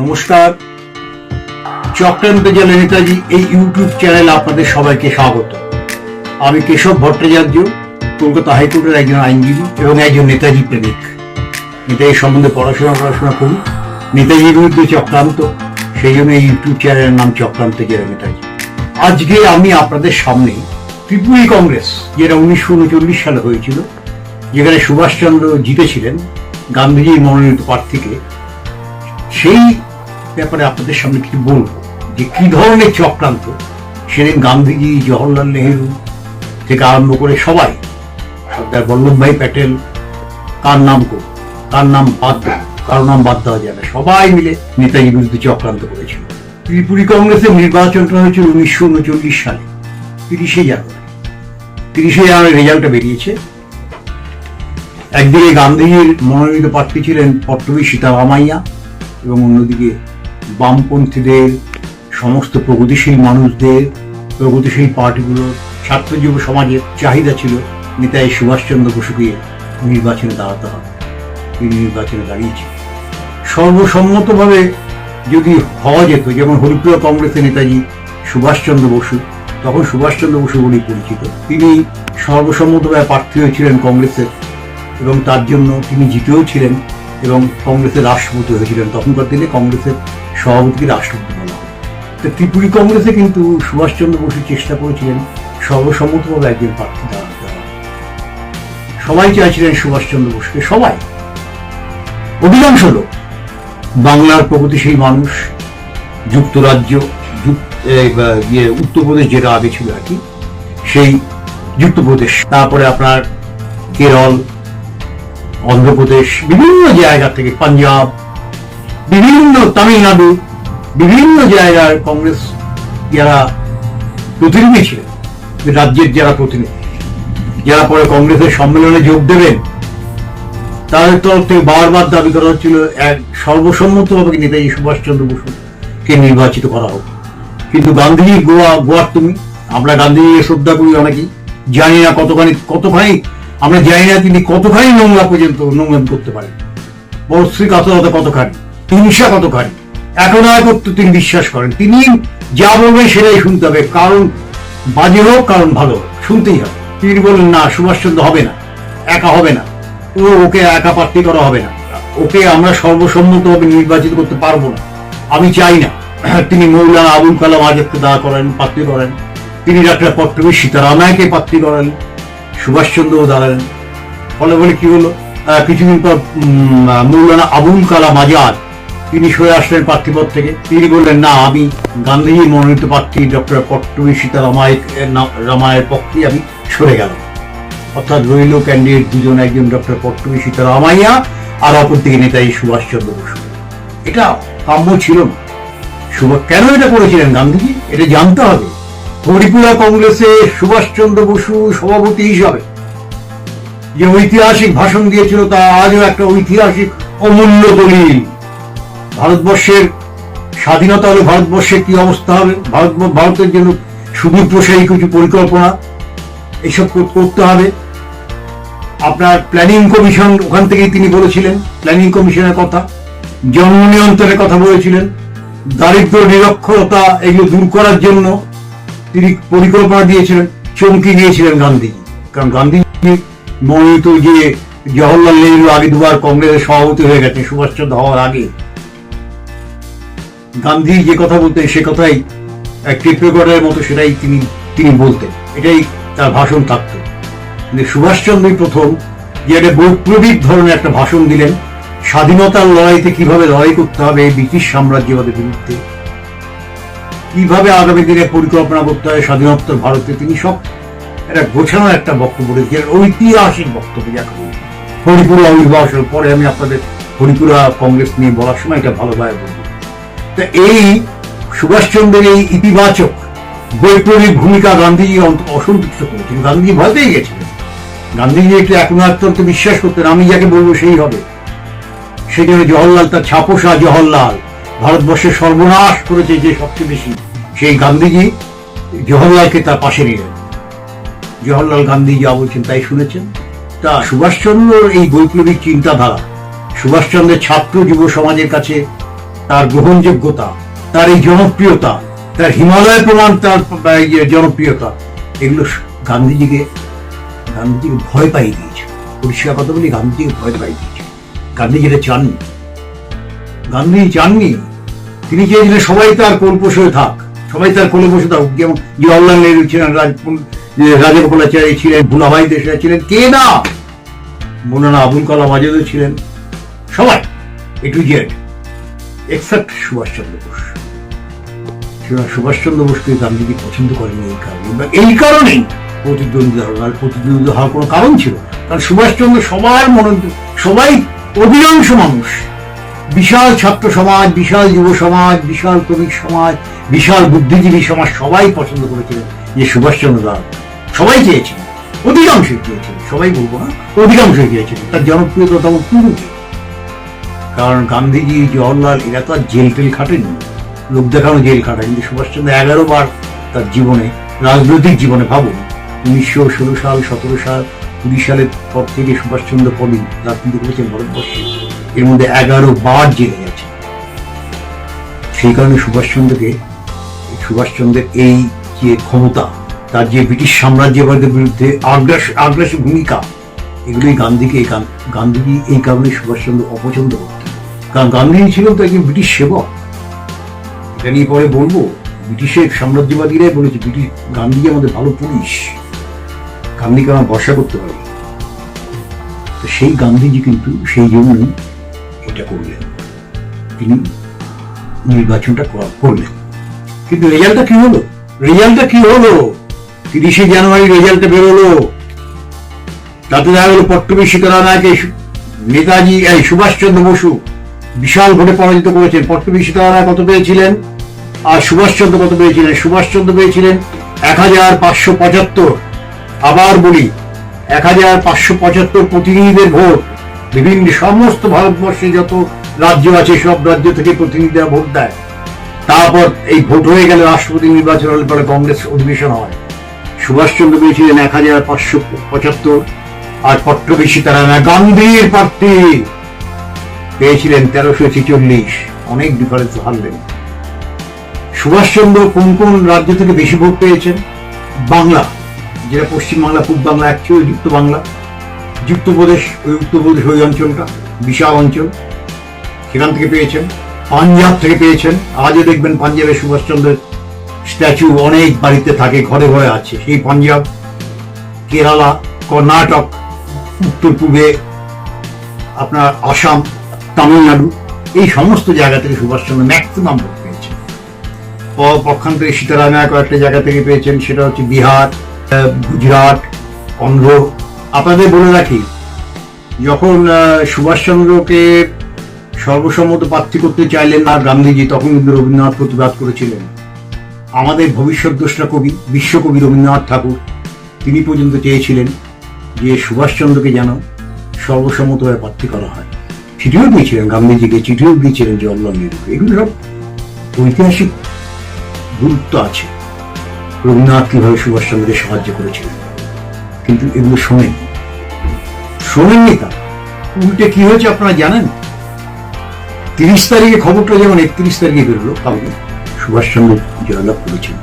নমস্কার। চক্রান্ত জেলা নেতাজি এই ইউটিউব চ্যানেলে আপনাদের সবাইকে স্বাগত। আমি কেশব ভট্টাচার্য, কলকাতা হাইকোর্টের একজন আইনজীবী এবং একজন নেতাজি প্রেমিক। নেতাজি সম্বন্ধে পড়াশোনা পড়াশোনা করি। নেতাজির বিরুদ্ধে চক্রান্ত, সেই জন্য এই ইউটিউব চ্যানেলের নাম চক্রান্ত জেলা নেতাজি। আজকে আমি আপনাদের সামনে ত্রিপুরী কংগ্রেস, যেটা উনিশশো উনচল্লিশ সালে হয়েছিল, যেখানে সুভাষচন্দ্র জিতেছিলেন গান্ধীজির মনোনীত প্রার্থীকে। সেই ব্যাপারে আপনাদের সামনে কিছু বলব? যে কি ধরনের চক্রান্ত? সেদিন গান্ধীজি, জওহরলাল নেহেরু থেকে আরম্ভ করে সবাই, সর্দার বল্লভভাই প্যাটেল, কার নাম করব কার নাম বাদ দেব কারও নাম বাদ দেওয়া যাবে সবাই মিলে নেতাজির বিরুদ্ধে চক্রান্ত করেছিল। ত্রিপুরী কংগ্রেসের নির্বাচনটা হয়েছিল উনিশশো উনচল্লিশ সালে, তিরিশে জানুয়ারি। তিরিশে জানুয়ারি রেজাল্টটা বেরিয়েছে। একদিকে গান্ধীজির মনোনীত প্রার্থী ছিলেন পট্টবী সীতারামাইয়া এবং অন্যদিকে বামপন্থীদের, সমস্ত প্রগতিশীল মানুষদের, প্রগতিশীল পার্টিগুলোর ছাত্র যুব সমাজের চাহিদা ছিল নেতাজি সুভাষচন্দ্র বসুকে নির্বাচনে দাঁড়াতে হবে। তিনি নির্বাচনে দাঁড়িয়েছে সর্বসম্মতভাবে যদি হওয়া যেত, যেমন হরিপ্রিয় কংগ্রেসের নেতাজি সুভাষচন্দ্র বসু, তখন সুভাষচন্দ্র বসু বলেই পরিচিত। তিনি সর্বসম্মতভাবে প্রার্থী হয়েছিলেন কংগ্রেসের এবং তার জন্য তিনি জিতেও ছিলেন। এবং কংগ্রেসের রাষ্ট্রপতি হয়েছিলেন তখনকার দিনে কংগ্রেসের সভাপতিকে রাষ্ট্রপতি বলা হয়। তো ত্রিপুরী কংগ্রেসে কিন্তু সুভাষচন্দ্র বসু চেষ্টা করেছিলেন সর্বসম্মতভাবে একজন প্রার্থী দাঁড়াতে হবে সবাই চাইছিলেন সুভাষচন্দ্র বসুকে সবাই। অধিকাংশ লোক। বাংলার প্রগতিশীল মানুষ যুক্তরাজ্য যুক- ইয়ে, উত্তরপ্রদেশ যেটা আগে ছিল আর কি সেই যুক্তপ্রদেশ। তারপরে আপনার কেরল অন্ধ্রপ্রদেশ, বিভিন্ন জায়গা থেকে পাঞ্জাব, বিভিন্ন তামিলনাড়ু, বিভিন্ন জায়গার কংগ্রেস যারা প্রতিনিধি ছিলেন, রাজ্যের যারা প্রতিনিধি, যারা পরে কংগ্রেসের সম্মেলনে যোগ দেবেন, তাদের তরফ থেকে বারবার দাবি করা হচ্ছিল, এক সর্বসম্মতভাবে নেতাজি সুভাষচন্দ্র বসুকে নির্বাচিত করা হোক। কিন্তু গান্ধীজি গোয়া, গোয়ার তুমি, আমরা গান্ধীজিকে শ্রদ্ধা করি অনেকেই, জানি না কতখানি কতখানি আমরা জানি না তিনি কতখানি নোংরা পর্যন্ত নোংরাম করতে পারেন। পরশ্রী কাতরতা কতখানি হিংসা কতখানি। এখন করতে তিনি বিশ্বাস করেন? তিনি যা বলবেন সেটাই শুনতে হবে, কারণ বাজে হোক, কারণ ভালো হোক, শুনতেই হবে। তিনি বললেন, না, সুভাষচন্দ্র হবে না, একা হবে না। ও ওকে একা প্রার্থী করা হবে না। ওকে আমরা সর্বসম্মতভাবে নির্বাচিত করতে পারব না। আমি চাই না তিনি মৌলানা আবুল কালাম আজাদকে দাঁড়া করেন, প্রার্থী করেন। তিনি ডাক্তার পট্টবী সীতারামায়কে প্রার্থী করেন। সুভাষচন্দ্রও দাঁড়ালেন ফলে বলে কি হলো? কিছুদিন পর মৌলানা আবুল কালাম আজাদ, তিনি সরে আসলেন প্রার্থীপদ থেকে। তিনি বললেন, না, আমি গান্ধীজির মনোনীত প্রার্থী, ডক্টর পট্টবী সীতারামায় রামায়ের পক্ষে আমি সরে গেলাম। অর্থাৎ রইল ক্যান্ডিডেট দুজন, একজন ডক্টর পট্টবী সীতারামাইয়া আর অপরদিকে নেতাজি সুভাষচন্দ্র বসু। এটা কাম্য ছিল না। সুভাষ কেন এটা করেছিলেন গান্ধীজি? এটা জানতে হবে। হরিপুরা কংগ্রেসে সুভাষচন্দ্র বসু সভাপতি হিসাবে যে ঐতিহাসিক ভাষণ দিয়েছিল, তা আজও একটা ঐতিহাসিক অমূল্য দলিল। ভারতবর্ষের স্বাধীনতা হলে ভারতবর্ষের কি অবস্থা হবে? ভারত ভারতের জন্য সুদূর প্রসারী কিছু পরিকল্পনা। এইসব করতে হবে। আপনার প্ল্যানিং কমিশন ওখান থেকেই তিনি বলেছিলেন প্ল্যানিং কমিশনের কথা। জন্ম নিয়ন্ত্রণের কথা বলেছিলেন। দারিদ্র নিরক্ষরতা এগুলো দূর করার জন্য তিনি পরিকল্পনা দিয়েছিলেন, চমকি দিয়েছিলেন গান্ধীজি। কারণ গান্ধীজি মনোনীত যে জওহরলাল নেহরু আগে দুবার কংগ্রেসের সভাপতি হয়ে গেছে সুভাষচন্দ্র হওয়ার আগে। গান্ধী যে কথা বলতেন, সে কথাই টেপ রেকর্ডের মতো সেটাই তিনি তিনি বলতেন। এটাই তার ভাষণ থাকতো। কিন্তু সুভাষচন্দ্রই প্রথম যে একটা বৈপ্লবিক ধরনের একটা ভাষণ দিলেন, স্বাধীনতার লড়াইতে কীভাবে লড়াই করতে হবে ব্রিটিশ সাম্রাজ্যবাদের বিরুদ্ধে কীভাবে আগামী দিনে পরিকল্পনা করতে হবে স্বাধীনোত্তর ভারতে তিনি সব একটা গোছানো একটা বক্তব্য রেখেছিলেন ঐতিহাসিক বক্তব্য বলি। হরিপুরা অভিবাসন পরে আমি আপনাদের হরিপুরা কংগ্রেস নিয়ে বলার সময় এটা ভালোভাবে বলব। তা এই সুভাষচন্দ্রের এই ইতিবাচক বৈপ্লবিক ভূমিকা গান্ধীজি অসন্তুষ্ট করেছেন। গান্ধীজি ভয় পেয়ে গেছিলেন। গান্ধীজি একটু একমাত্রকে বিশ্বাস করতেন, আমি যাকে বলব সেই হবে। সেখানে জওহরলাল তার ছাপোষা জওহরলাল। ভারতবর্ষের সর্বনাশ করেছে যে সবচেয়ে বেশি, সেই গান্ধীজি জওহরলালকে তার পাশে নিলেন জওহরলাল গান্ধী যা বলছেন তাই শুনেছেন। তা সুভাষচন্দ্রর এই বৈপ্লবিক চিন্তাধারা, সুভাষচন্দ্রের ছাত্র যুব সমাজের কাছে তার গ্রহণযোগ্যতা, তার এই জনপ্রিয়তা, তার হিমালয় প্রমাণ তার ইয়ে জনপ্রিয়তা, এগুলো গান্ধীজিকে গান্ধীজিকে ভয় পাইয়ে দিয়েছে। পরিষ্কার কথা বলি গান্ধীজিকে ভয় পাইয়ে দিয়েছে। গান্ধীজি এটা চাননি গান্ধী চাননি তিনি চেয়েছিলেন সবাই তার কোল বসে থাক, সবাই তার কোলে থাক যেমন জওয়াহরলাল নেহরু ছিলেন রাজপুর রাজগোপালাচারী ছিলেন ভুলাভাই দেশরা ছিলেন, কে না? মৌলানা আবুল কালাম আজাদও ছিলেন। সবাই A to Z except Subhash Chandra Bose. Subhash Chandra বোসকে Gandhiji পছন্দ করেনি এই কারণে। এই কারণেই প্রতিদ্বন্দ্বিতা হলো আর প্রতিদ্বন্দ্বিতা হওয়ার কোনো কারণ ছিল কারণ সুভাষচন্দ্র সবার মনে সবাই অধিকাংশ মানুষ বিশাল ছাত্র সমাজ, বিশাল যুব সমাজ, বিশাল শ্রমিক সমাজ, বিশাল বুদ্ধিজীবী সমাজ সবাই পছন্দ করেছিলেন যে সুভাষচন্দ্র দাস। সবাই চেয়েছিলেন অধিকাংশই চেয়েছিলেন সবাই বলব না, অধিকাংশই চেয়েছিলেন তার জনপ্রিয়তা তখন কারণ গান্ধীজি, জওয়াহরলাল, এরা তো আর জেল টেল খাটেনি, লোক দেখানো জেল খাটায়, কিন্তু সুভাষচন্দ্র এগারো বার তার জীবনে, রাজনৈতিক জীবনে ভাবুন, উনিশশো ষোলো সাল, সতেরো সাল, কুড়ি সালের পর থেকে সুভাষচন্দ্র পলি রাজনীতি করেছেন ভারতবর্ষে। এর মধ্যে এগারো বার জেলে গেছে। সেই কারণে সুভাষচন্দ্রকে, সুভাষচন্দ্রের এই যে ক্ষমতা, তার যে ব্রিটিশ সাম্রাজ্যবাদের বিরুদ্ধে আগ্রাস, আগ্রাসী ভূমিকা, এগুলোই গান্ধীকে এই গান্ধীজি এই কারণে সুভাষচন্দ্র অপছন্দ করতেন। কারণ গান্ধীজি ছিলেন তো একজন ব্রিটিশ সেবক। এটা নিয়ে পরে বলব, ব্রিটিশের সাম্রাজ্যবাদীরাই বলেছে, ব্রিটিশ, গান্ধীজি আমাদের ভালো পুলিশ। গান্ধীকে আমরা ভরসা করতে পারি। তো সেই গান্ধীজি কিন্তু সেই জন্যই এটা করলেন। তিনি নির্বাচনটা করলেন। কিন্তু রেজাল্টটা কি হলো? রেজাল্টটা কি হলো? তিরিশে জানুয়ারি রেজাল্টটা বেরোলো। তাতে দেখা গেল পট্টবী সীতারামকে নেতাজি, এই সুভাষচন্দ্র বসু বিশাল ভোটে পরাজিত করেছেন। পট্টবী সীতারাম কত পেয়েছিলেন? আর সুভাষচন্দ্র কত পেয়েছিলেন? সুভাষচন্দ্র পেয়েছিলেন এক হাজার পাঁচশো পঁচাত্তর। আবার বলি এক হাজার পাঁচশো পঁচাত্তর প্রতিনিধিদের ভোট বিভিন্ন সমস্ত ভারতবর্ষে যত রাজ্য আছে, সব রাজ্য থেকে প্রতিনিধিরা ভোট দেয়। তারপর এই ভোট হয়ে গেলে রাষ্ট্রপতি নির্বাচন হলে পরে কংগ্রেস অধিবেশন হয়। সুভাষচন্দ্র পেয়েছিলেন এক হাজার পাঁচশো পঁচাত্তর, আর পট্টবী সীতারাম গান্ধীর প্রার্থী পেয়েছিলেন তেরোশো ছেচল্লিশ। অনেক ডিফারেন্স হারলেন। সুভাষচন্দ্র কোন কোন রাজ্য থেকে বেশি ভোট পেয়েছেন? বাংলা। যেটা পশ্চিমবাংলা পূর্ব বাংলা অ্যাকচুয়ালি যুক্ত বাংলা যুক্তপ্রদেশ ওই উত্তরপ্রদেশ ওই অঞ্চলটা, বিশাল অঞ্চল। সেখান থেকে পেয়েছেন, পাঞ্জাব থেকে পেয়েছেন। আজও দেখবেন পাঞ্জাবে সুভাষচন্দ্রের স্ট্যাচু অনেক বাড়িতে থাকে, ঘরে ঘরে আছে। সেই পাঞ্জাব, কেরালা, কর্ণাটক উত্তর পূর্বে আপনার আসাম, তামিলনাড়ু, এই সমস্ত জায়গা থেকে সুভাষচন্দ্র ম্যাক্সিমাম পেয়েছেন। পক্ষান্তরে সীতারামায়া কয়েকটা জায়গা থেকে পেয়েছেন, সেটা হচ্ছে বিহার গুজরাট, অন্ধ্র আপনাদের বলে রাখি, যখন সুভাষচন্দ্রকে সর্বসম্মত প্রার্থী করতে চাইলেন না গান্ধীজি, তখন কিন্তু রবীন্দ্রনাথ প্রতিবাদ করেছিলেন। আমাদের ভবিষ্যৎ দোষরা কবি, বিশ্বকবি রবীন্দ্রনাথ ঠাকুর, তিনি পর্যন্ত চেয়েছিলেন যে সুভাষচন্দ্রকে যেন সর্বসম্মতভাবে প্রার্থী করা হয়। চিঠিও দিয়েছিলেন, গান্ধীজিকে চিঠিও দিয়েছিলেন জওয়াহরলাল নেহরুকে এগুলো সব ঐতিহাসিক গুরুত্ব আছে। রবীন্দ্রনাথ কীভাবে সুভাষচন্দ্রকে সাহায্য করেছিলেন। কিন্তু এগুলো শোনেন। শোনেননি তা? উল্টে কি হয়েছে আপনারা জানেন? তিরিশ তারিখে খবরটা যেমন একত্রিশ তারিখে বেরোলো কালকে সুভাষচন্দ্র জয়লাভ করেছেন।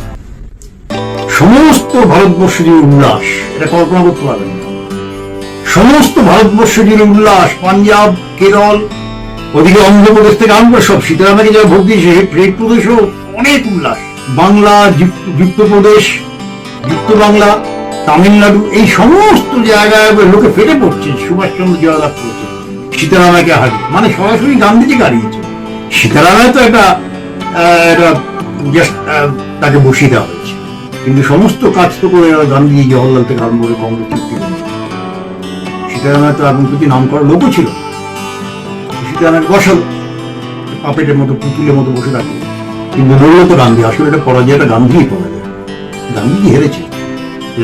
সমস্ত ভারতবর্ষ জুড়ে উল্লাস, এটা কল্পনা করতে পারবেন সমস্ত ভারতবর্ষ জুড়ে উল্লাস, পাঞ্জাব, কেরল, ওদিকে অন্ধ্রপ্রদেশ থেকে আরম্ভ সব সীতারামাকে যারা ভোগ দিয়েছে প্লেট প্রদেশও অনেক উল্লাস। বাংলা, যুক্ত- প্রদেশ যুক্ত বাংলা তামিলনাড়ু, এই সমস্ত জায়গায় লোকে ফেটে পড়ছে, সুভাষচন্দ্র জয়লাভ করেছে। সীতারামাকে হারিয়ে। মানে সরাসরি গান্ধীজিকে হারিয়েছে সীতারামায় তো একটা তাকে বসিয়ে দেওয়া হয়েছে। কিন্তু সমস্ত কাজ তো করে গান্ধী জওয়াহরলাল থেকে আরম্ভ করে কংগ্রেস চুক্তি সীতারামায় তো এখন কিছু নাম করা লোকও ছিল। সীতারামায় বসালো। পাপেটের মতো, পুতুলের মতো বসে থাকে কিন্তু বলল তো গান্ধী, আসলে এটা পরাজয়টা গান্ধীই পরাজয়। গান্ধীজি হেরেছে।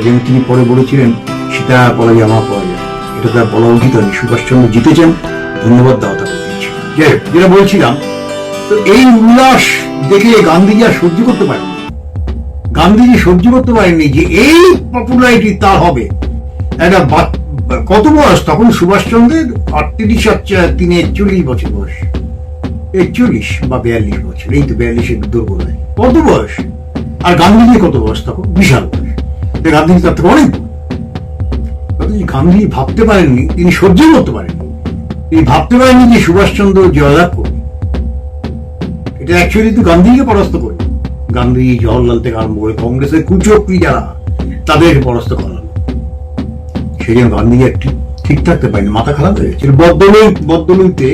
যেমন তিনি পরে বলেছিলেন সীতা পরাজয় আমার পরাজয়। এটা তার বলা উচিত হয়নি। সুভাষচন্দ্র জিতেছেন ধন্যবাদ দেওয়া তাকে যাই হোক, যেটা বলছিলাম তো এই উল্লাস দেখে গান্ধীজি আর সহ্য করতে পারেন গান্ধীজি সহ্য করতে পারেননি যে এই পপুলারিটি তার হবে। একটা কত বয়স? তখন সুভাষচন্দ্রের আটত্রিশ তিনে চল্লিশ বছর বয়স। একচল্লিশ বা বিয়াল্লিশ বছর। এই তো বিয়াল্লিশের বলে কত বয়স? আর গান্ধীজি কত বয়স তখন? বিশাল। বয়স তো গান্ধীজি তার থেকে অনেক গান্ধীজি ভাবতে পারেননি, তিনি সহ্য করতে পারেননি। তিনি ভাবতে পারেননি যে সুভাষচন্দ্র জয়লাভ করবে। এটা অ্যাকচুয়ালি তো গান্ধীকে পরাস্ত করে। গান্ধী জওয়াহরলাল থেকে আরম্ভ করে কংগ্রেসের কুচক্রী যারা তাদের পরাস্ত করালো। সেই জন্য গান্ধী একটি ঠিক থাকতে পারেনি, মাথা খারাপ হয়ে গেছিল বদলুই বদলুইতে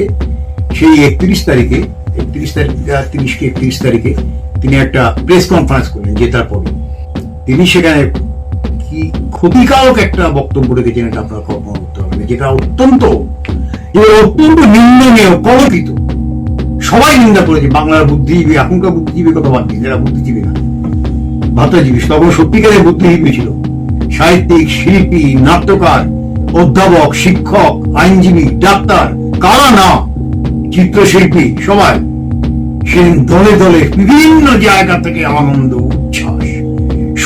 সেই একত্রিশ তারিখে, একত্রিশ তারিখ তিরিশ কি একত্রিশ তারিখে তিনি একটা প্রেস কনফারেন্স করলেন জেতার পরে। তিনি সেখানে ক্ষতিকারক একটা বক্তব্য রেখেছেন এটা আপনার কল্পনা করতে হবে যেটা অত্যন্ত অত্যন্ত নিন্দনীয়, কলঙ্কিত। সবাই নিন্দা করেছে, বাংলার বুদ্ধিজীবী, এখনকার বুদ্ধিজীবী কথা বাদ দিন, যারা বুদ্ধিজীবী না। ভাতাজীবী তখন সত্যিকারের বুদ্ধিজীবী ছিল। সাহিত্যিক, শিল্পী, নাট্যকার, অধ্যাপক, শিক্ষক, আইনজীবী, ডাক্তার, কারা না, চিত্রশিল্পী, সবাই। সে দলে দলে বিভিন্ন জায়গা থেকে আনন্দ, উচ্ছ্বাস।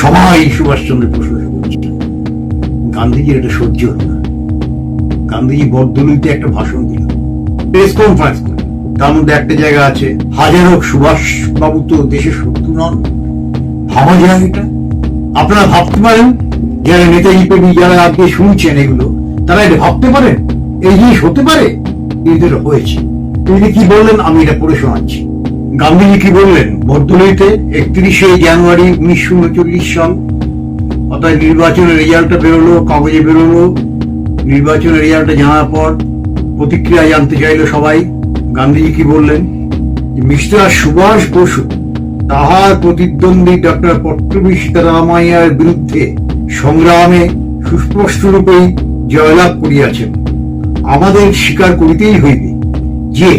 সবাই সুভাষচন্দ্রের প্রশংসা করছে গান্ধীজির এটা সহ্য হলো না। গান্ধীজি বরদলুইতে একটা ভাষণ দিল। প্রেস কনফারেন্স করে। তার মধ্যে একটা জায়গা আছে, হাজার সুভাষ বাবু তো দেশের শত্রু নন। ভাবা যায় এটা? আপনারা ভাবতে পারেন, যারা নেতাজি পেটি যারা আজকে শুনছেন এগুলো, তারা এটা ভাবতে পারেন এই জিনিস হতে পারে? এটা হয়েছে। তিনি কি বললেন, আমি এটা পড়ে শোনাচ্ছি। গান্ধীজি কি বললেন? বরদলিতে একত্রিশে জানুয়ারি উনিশশো উনচল্লিশ সাল অর্থাৎ নির্বাচনের রেজাল্টটা বেরোলো, কাগজে বেরোলো। নির্বাচনের রেজাল্টটা জানার পর প্রতিক্রিয়া জানতে চাইলো সবাই। গান্ধীজি কি বললেন? মিস্টার সুভাষ বসু তাহার প্রতিদ্বন্দ্বী ডক্টর পট্টবী সীতারামাইয়ার বিরুদ্ধে সংগ্রামে সুস্পষ্ট রূপেই জয়লাভ করিয়াছেন। আমাদের স্বীকার করিতেই হইবে যে,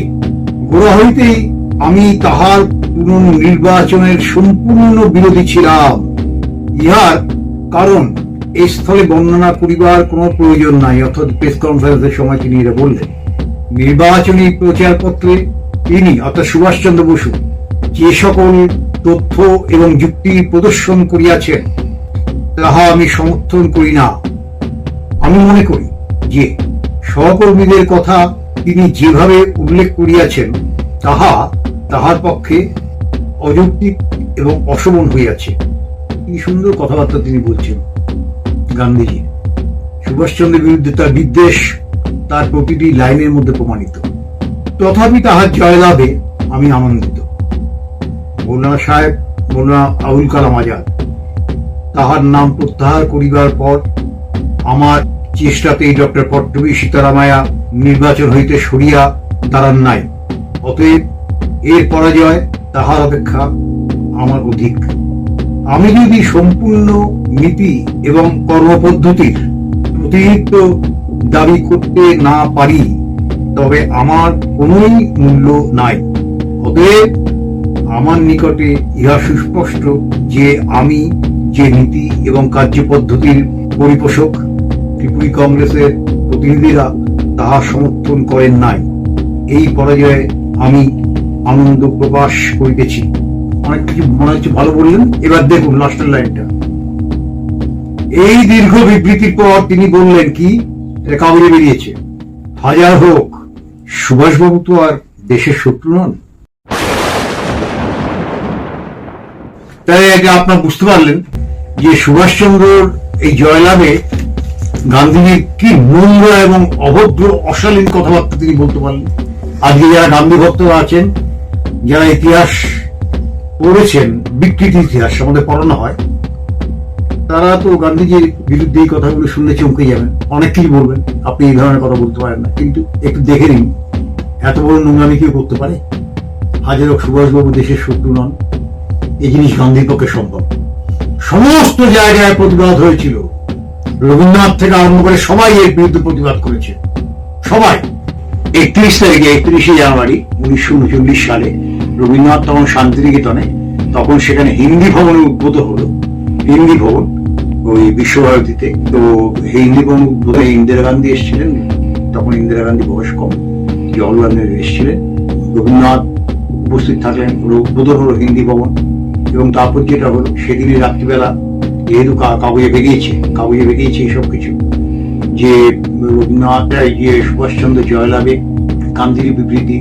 গোড়া হইতেই আমি তাহার পুনর্নির্বাচনের সম্পূর্ণ বিরোধী ছিলাম। ইহার কারণ, এই স্থলে বর্ণনা করিবার কোনো প্রয়োজন নাই, অর্থাৎ প্রেস কনফারেন্সের সময় তিনি এটা বললেন। নির্বাচনী প্রচারপত্রে তিনি, অর্থাৎ সুভাষচন্দ্র বসু, যে সকল তথ্য এবং যুক্তি প্রদর্শন করিয়াছেন, তাহা আমি সমর্থন করি না। আমি মনে করি যে, সহকর্মীদের কথা তিনি যেভাবে উল্লেখ করিয়াছেন, তাহা তাহার পক্ষে অযৌক্তিক এবং অশোভন হইয়াছে। সুন্দর কথাবার্তা তিনি বলছেন গান্ধীজি সুভাষচন্দ্রের বিরুদ্ধে তার বিদ্বেষ তার প্রতিটি লাইনের মধ্যে প্রমাণিত। তথাপি তাহার জয়লাভে আমি আনন্দিত। মৌলানা সাহেব, মৌলানা আবুল কালাম আজাদ, তাহার নাম প্রত্যাহার করিবার পর আমার চেষ্টাতেই ডক্টর পট্টবী সীতারামায়া নির্বাচন হইতে সরিয়া দাঁড়ান নাই। অতএব এর পরাজয় তাহার অপেক্ষা আমার অধিক। আমি যদি সম্পূর্ণ নীতি এবং কর্মপদ্ধতির অতিরিক্ত দাবি করতে না পারি, তবে আমার কোনোই মূল্য নাই। অতএব আমার নিকটে ইহা সুস্পষ্ট যে আমি যে নীতি এবং কার্যপদ্ধতির পরিপোষক ত্রিপুরী কংগ্রেসের প্রতিনিধিরা তাহা সমর্থন করেন নাই। এই পরাজয়ে আমি আনন্দ প্রকাশ করিতেছি। অনেক কিছু মনে হচ্ছে ভালো বললেন। এবার দেখুন লাস্টের লাইনটা এই দীর্ঘ বিবৃতির পর তিনি বললেন কি কাগজে বেরিয়েছে। হাজার হোক, সুভাষবাবু তো আর দেশের শত্রু নন। তাই আগে আপনার বুঝতে পারলেন যে সুভাষচন্দ্রর এই জয়লাভে গান্ধীজির কি নোংরা এবং অভদ্র, অশালীন কথাবার্তা তিনি বলতে পারলেন। আজকে যারা গান্ধী ভক্তরা আছেন, যারা ইতিহাস পড়েছেন বিকৃতি ইতিহাস আমাদের পড়ানো হয়, তারা তো গান্ধীজির বিরুদ্ধে এই কথাগুলো শুনলে চমকে যাবেন। অনেক কিছু বলবেন, আপনি এই ধরনের কথা বলতে পারেন না, কিন্তু একটু দেখে নিন, এত বড় নোংরামি কেউ করতে পারে? হাজার সুভাষবাবু দেশের শত্রু নন, এই জিনিস গান্ধীর পক্ষে সম্ভব। সমস্ত জায়গায় প্রতিবাদ হয়েছিল। রবীন্দ্রনাথ থেকে আরম্ভ করে সবাই এর বিরুদ্ধে প্রতিবাদ করেছে। সবাই। একত্রিশ তারিখে, একত্রিশে জানুয়ারি, উনিশশো উনচল্লিশ সালে রবীন্দ্রনাথ তখন শান্তিনিকেতনে, তখন সেখানে হিন্দি ভবনে উদ্ভূত হলো। হিন্দি ভবন, ওই বিশ্বভারতীতে। তো হিন্দি ভবন উদ্ভূত ইন্দিরা গান্ধী এসেছিলেন, তখন ইন্দিরা গান্ধী বয়স কম। জওয়াহরলাল নেহরু এসেছিলেন, রবীন্দ্রনাথ উপস্থিত থাকলেন উদ্বোধন হলো হিন্দি ভবন। এবং তারপর যেটা হলো, সেদিনই রাত্রিবেলা যেহেতু কাগজে বেরিয়েছে কাগজে বেরিয়েছে এইসব কিছু, যে রবীন্দ্রনাথ যে সুভাষচন্দ্র জয়লাভে গান্ধীর বিবৃতি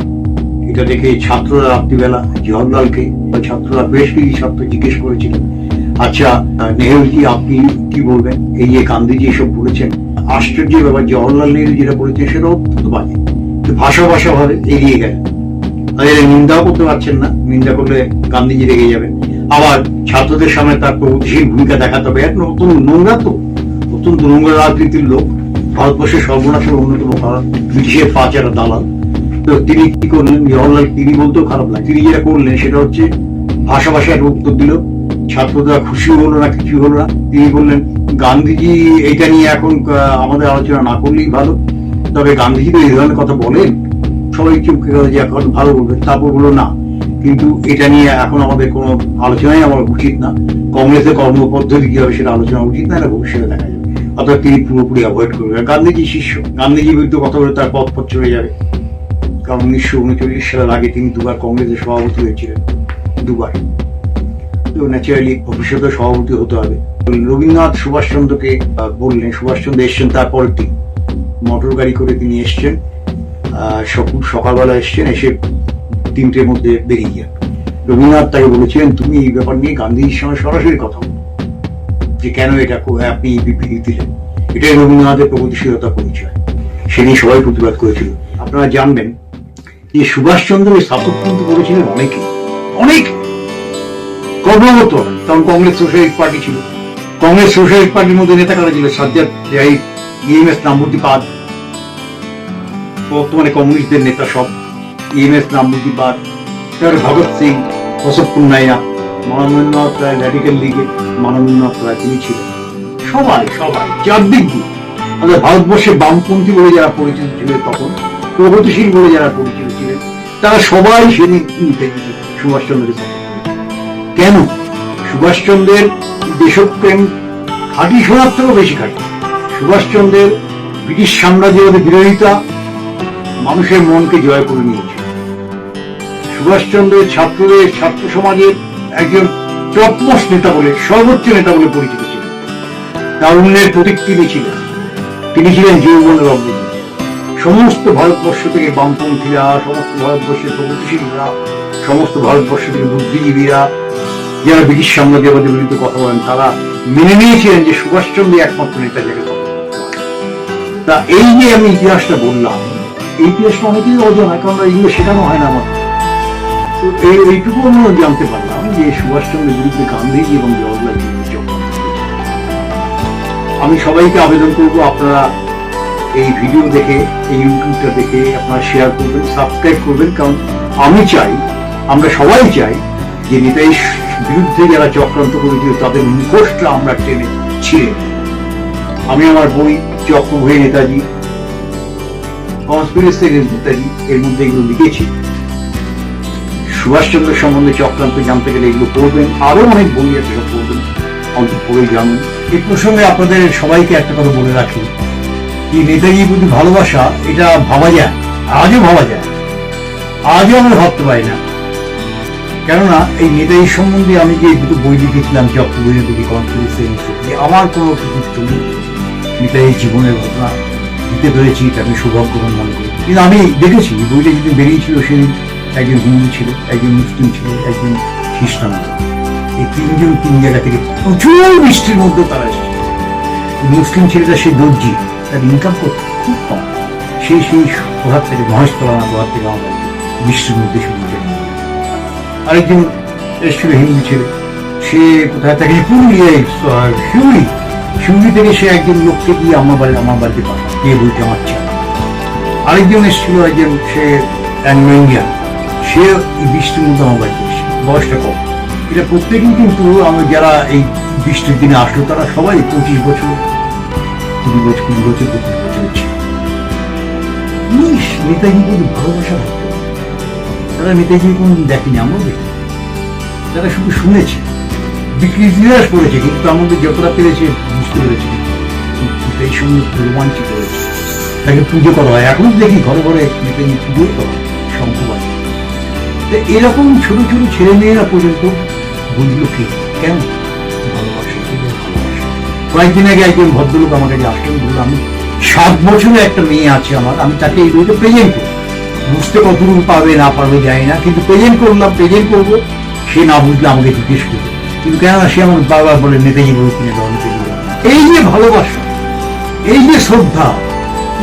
এটা দেখে ছাত্ররা রাত্রিবেলা জওয়াহরলালকে ছাত্ররা বেশ কিছু ছাত্র জিজ্ঞেস করেছিল। আচ্ছা নেহরুজি, আপনি কি বলবেন? এই যে গান্ধীজি এসব বলেছেন, আশ্চর্য ব্যাপার, জওয়াহরলাল নেহরু যেটা বলেছেন সেটা অত্যন্ত বাজে। ভাষা ভাষা ভাবে এগিয়ে আর এরা নিন্দাও করতে পারছেন না, নিন্দা করলে গান্ধীজি রেগে যাবেন। আবার ছাত্রদের সামনে তার প্রগতিশীল ভূমিকা দেখাতে হবে। এক নতুন নোংরা তো অত্যন্ত নোংরা রাজনীতির লোক। ভারতবর্ষের সর্বনাশের অন্যতম কারণ, ব্রিটিশের পাচারা দালাল। তিনি কি করলেন? জওয়াহরলাল তিনি বলতেও খারাপ লাগে। তিনি যেটা করলেন সেটা হচ্ছে ভাষা ভাষায় উত্তর দিল। ছাত্ররা খুশি হলো না, কিছু হলো না। তিনি বললেন, গান্ধীজি এটা নিয়ে এখন আমাদের আলোচনা না করলেই ভালো। তবে গান্ধীজি তো এই ধরনের কথা বলেন। সবাই চুপকে গেল, যে এখন ভালো বলবে তারপর বলল না। কিন্তু এটা নিয়ে এখন আমাদের কোনো আলোচনাই আমার উচিত না। কংগ্রেসের কর্মপদ্ধতি কি হবে সেটা আলোচনা উচিত না, এটা ভবিষ্যতে দেখা যাবে। অর্থাৎ তিনি পুরোপুরি অ্যাভয়েড করবেন। গান্ধীজি শিষ্য। গান্ধীজি বিরুদ্ধে কথা বলে তার পথ পথ চলে যাবে। কারণ উনিশশো উনচল্লিশ সালের আগে তিনি দুবার কংগ্রেসের সভাপতি হয়েছিলেন দুবার। তো ন্যাচারালি ভবিষ্যতে সভাপতি হতে হবে। রবীন্দ্রনাথ সুভাষচন্দ্রকে বললেন সুভাষচন্দ্র এসছেন তারপরের দিন। মোটর গাড়ি করে তিনি এসছেন আহ, সকালবেলা এসছেন এসে তিনটের মধ্যে বেরিয়ে যান রবীন্দ্রনাথ তাকে বলেছিলেন তুমি এই ব্যাপার নিয়ে গান্ধীজির সঙ্গে সরাসরি কথা বলো। যে কেন এটা আপনি বিবৃতি দিলেন? এটাই রবীন্দ্রনাথের প্রগতিশীলতা পরিচয়। সে নিয়ে সবাই প্রতিবাদ করেছিল। আপনারা জানবেন যে সুভাষচন্দ্র এই স্থাপত্যপন্থী করেছিলেন অনেকে, অনেক। কর্মরত তখন কংগ্রেস সোশ্যালিস্ট পার্টি ছিল। কংগ্রেস সোশ্যালিস্ট পার্টির মধ্যে নেতা কারা ছিল? সাজ্জাদ জাহিদ ইএমএস নামবুদ্দি পাদ বর্তমানে কমিউনিস্টদের নেতা সব ইএমএস নামবুদ্দি পাদ তারপরে ভগৎ সিং অশোক পুন্নাইয়া মানবেন্দ্রনাথ রায় র্যাডিক্যাল লিগের মানবেন্দ্রনাথ রায় তিনি ছিলেন। সবাই সবাই চারদিক দিয়ে। আমাদের ভারতবর্ষে বামপন্থী বলে যারা পরিচিত ছিলেন তখন, প্রগতিশীল বলে যারা পরিচিত তারা সবাই সেদিন সুভাষচন্দ্রকে। কেন? সুভাষচন্দ্রের দেশপ্রেম খাঁটি সোনার থেকেও বেশি খাঁটি। সুভাষচন্দ্রের ব্রিটিশ সাম্রাজ্যবাদের বিরোধিতা মানুষের মনকে জয় করে নিয়েছে সুভাষচন্দ্রের ছাত্রদের, ছাত্র সমাজের একজন টপমোস্ট নেতা বলে, সর্বোচ্চ নেতা বলে পরিচিত ছিলেন। তারুণ্যের প্রতীক তিনি ছিলেন। তিনি ছিলেন যৌবনের অগ্রদূত সমস্ত ভারতবর্ষ থেকে বামপন্থীরা, সমস্ত ভারতবর্ষের প্রগতিশীলরা, সমস্ত ভারতবর্ষ থেকে বুদ্ধিজীবীরা, যারা ব্রিটিশ সাম্রাজ্যবাদের বিরুদ্ধে কথা বলেন, তারা মেনে নিয়েছিলেন যে সুভাষচন্দ্র একমাত্র নেতা যাকে তা এই যে আমি ইতিহাসটা বললাম, এই ইতিহাসটা অনেকেই অজানা, কারণ এগুলো শেখানো হয় না আমার। তো এই এইটুকু আমি জানতে পারলাম যে সুভাষচন্দ্রের বিরুদ্ধে গান্ধীজি এবং জওয়াহরলাল নেহরু আমি সবাইকে আবেদন করব, আপনারা এই ভিডিও দেখে, এই ইউটিউবটা দেখে আপনারা শেয়ার করবেন সাবস্ক্রাইব করবেন। কারণ আমি চাই, আমরা সবাই চাই যে নেতাই বিরুদ্ধে যারা চক্রান্ত করেছিল, তাদের মুখোশটা আমরা টেনে ছিঁড়ে আমি আমার বই চক্রভূমি নেতাজি কনস্পিরেসি নেতাজি, এর মধ্যে এগুলো লিখেছি। সুভাষচন্দ্র সম্বন্ধে চক্রান্ত জানতে গেলে এগুলো পড়বেন। আরও অনেক বই আছে পড়বেন। অন্তত পড়ে জানুন এই প্রসঙ্গে আপনাদের সবাইকে একটা কথা বলে রাখি। যে নেতাজির প্রতি ভালোবাসা, এটা ভাবা যায়, আজও ভাবা যায়, আজও আমরা ভাবতে পারি না। কেননা, এই নেতাজি সম্বন্ধে আমি যে দুটো বই লিখেছিলাম চক্রবর্তী দুটি কনফারেন্সে যে আমার কোনো নেই। নেতাজির জীবনের ঘটনা দিতে পেরেছি, এটা আমি সৌভাগ্যবান মনে করি। কিন্তু আমি দেখেছি বইটা যেদিন বেরিয়েছিল সেদিন একজন হিন্দু ছিল, একজন মুসলিম ছিল, একজন খ্রিস্টান এই তিনজন তিন জায়গা থেকে প্রচুর বৃষ্টির মধ্যে তারা এসেছে মুসলিম ছেলেটা সে দর্জি। তার ইনকাম করতে খুব কম। সেই সেই প্রভাব থেকে মহেশতলা প্রভাব থেকে আমার বাড়িতে বৃষ্টির মধ্যে শুরু আরেকজন এসেছিল হিন্দু ছেলে। সে কোথায় থাকে? পুরুলিয়ায় শিউরি শিউরি থেকে সে একজন লোককে দিয়ে আমার বাড়ি, আমার বাড়িতে পাঠায়। কে বলতে আমার চাই আরেকজন এসেছিল, একজন সে অ্যাংলো ইন্ডিয়ান। সে এই বৃষ্টির মধ্যে আমার বাড়িতে এসেছে। বয়সটা কম। এটা প্রত্যেকেই কিন্তু আমি যারা এই বৃষ্টির দিনে আসলো, তারা সবাই পঁচিশ বছর বছর কুড়ি বছর পঁচিশ ইস, নেতাজি কিন্তু ভালোবাসা তারা নেতাজি কোনদিন দেখেনি আমরাও দেখি। তারা শুধু শুনেছে। বিক্রি ইতিহাস পড়েছে কিন্তু তার মধ্যে যতটা পেরেছে বুঝতে পেরেছে। এই সঙ্গে রোমাঞ্চিত হয়েছে। তাকে পুজো করা হয়। এখন দেখি ঘরে ঘরে নেতাজি পুজো করা শঙ্কবাদ তো এরকম ছোট ছোট ছেলে মেয়েরা পর্যন্ত বুঝলো কি? কেন? ভালোবাসে। কয়েকদিন আগে একজন ভদ্রলোক আমার কাছে আসলেন বলল আমি সাত বছরে একটা মেয়ে আছে আমার, আমি তাকে এই বইটা প্রেজেন্ট করি বুঝতে কতটুকু পাবে না পারবে জানি না, কিন্তু প্রেজেন্ট করলাম প্রেজেন্ট করব। সে না বুঝলে আমাকে জিজ্ঞেস করবে। কিন্তু কেননা সে আমাকে বারবার বলে নেতাজি বলে কিনে দাও নেতাজি এই যে ভালোবাসা, এই যে শ্রদ্ধা,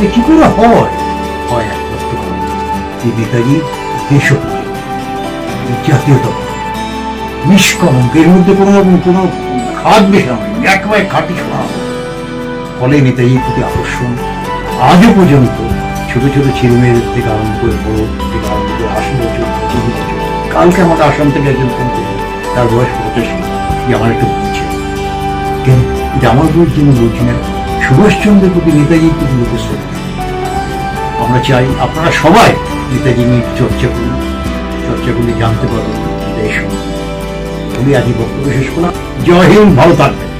এ কি করে হয়? হয় একমাত্র নেতাজি দেশপ্রিয় জাতীয়তা নিষ্কলঙ্ক। এর মধ্যে কোনো রকম কোনো খাদ মেশানো নেই একেবারে খাঁটি শোনা ফলে নেতাজির প্রতি আকর্ষণ। আজও পর্যন্ত ছোট ছোট ছেলেমেয়েদের থেকে আরম্ভ করে বড় থেকে আরম্ভ করে আশি বছর, পঁচিশ বছর, কালকে আমাদের আসাম থেকে একজন ফোন করল, তার বয়স পঁচাশি যে আমার একটা বলছে। কেন এটা আমার বয়স জন্য বলছি না, সুভাষচন্দ্রের প্রতি নেতাজির প্রতি লোকের শ্রদ্ধা। আমরা চাই আপনারা সবাই নেতাজি নিয়ে চর্চা করুন, চর্চা করলে জানতে পারবেন দেশ সম্বন্ধে। আমি আজই বক্তব্য শেষ করলাম। জয় হিন্দ ভালো থাকবেন।